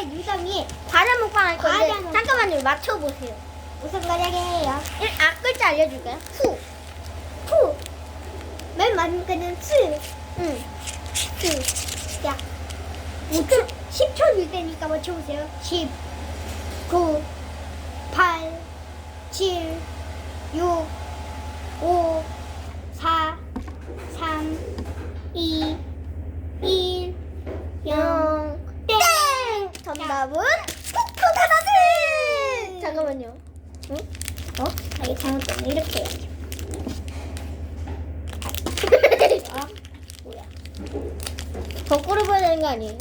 오늘의 유성이 과자 먹방 할 건데 과자 먹방. 잠깐만요 맞춰보세요. 무슨 과자게요? 일, 아 글자 알려줄까요? 푸. 푸. 맨 마지막에는 스. 응. 스. 야. 5초, 10초 줄 테니까 맞춰보세요. 10, 9, 8, 7, 6, 정답은 푸푸다다스. 잠깐만요. 응? 어? 아, 이게 잘못됐네. 이렇게 해야지. 아, 뭐야. 거꾸로 봐야 되는 거 아니에요?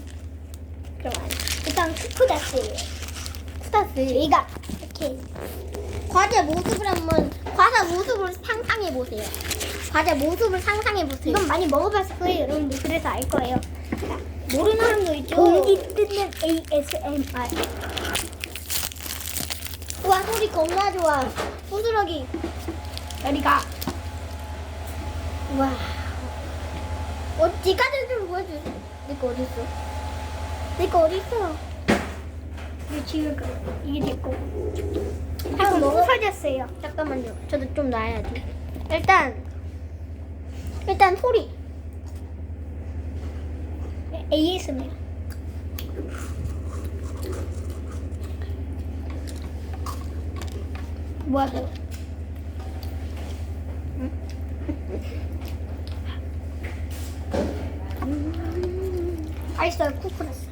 그럼 안 돼. 일단 쿠쿠다스예요. 쿠다스. 얘가 이렇게 과자 모습을 한번 과자 모습을 상상해 보세요. 과자 모습을 상상해 보세요. 이건 많이 먹어봤을 거예요, 여러분들. 그래서 알 거예요. 모르는 사람도 있죠. 공기 뜯는 ASMR. 와 소리 겁나 좋아. 부스러기. 여기가 와. 어, 지까지 좀 보여주세요. 내거 어디 있어? 내거 어디 있어? 이게 지금 거. 이게 내 거. 이거 한번 부서졌어요. 잠깐만요. 저도 좀 놔야 돼. 일단 일단 소리. ASMR. 뭐 하세요? 맛있어요, 쿠쿠라스.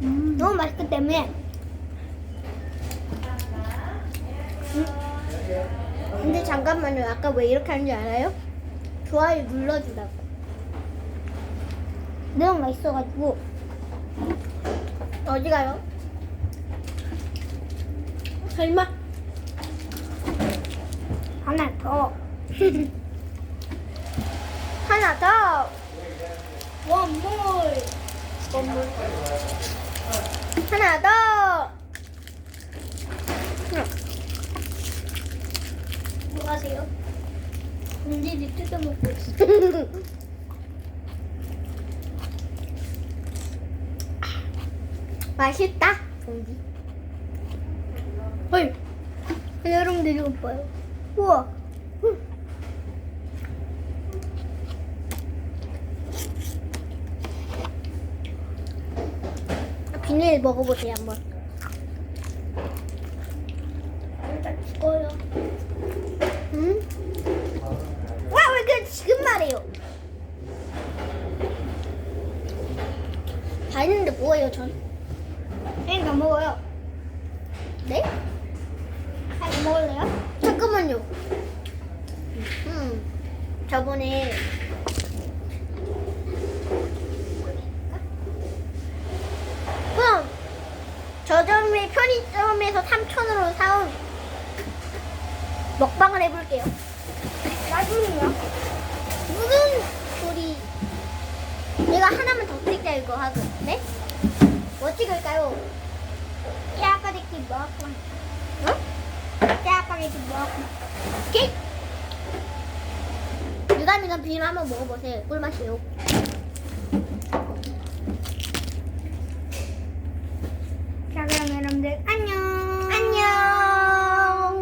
너무 맛있기 때문에. 근데 잠깐만요. 아까 왜 이렇게 하는 줄 알아요? 좋아요 눌러주라고. 너무 맛있어가지고. 어디 가요? 설마? 하나 더. 하나 더. 원몰. 건물. 하나 더. 응. 뭐 하세요? 공지를 뜯어먹고 있어. 맛있다. 공기. 헐. 여러분들 이거 봐요. 우와. 음. 비닐 먹어보세요 한번. 일단 죽어요. 응? 와, 왜 그 지금 말해요? 다 있는데 뭐예요, 전? 그러니까 먹어요. 네? 아, 먹을래요? 잠깐만요. 음, 저번에 그럼 저점의 편의점에서 3,000원으로 사온 먹방을 해볼게요. 나중에요? 무슨 소리? 내가 하나만 더 찍자 이거 하고, 네? 뭐 찍을까요? 짜파게티 먹고. 어? 짜파게티 먹고. 오케이. 유담이가 비빔 한번 먹어보세요. 꿀맛이에요.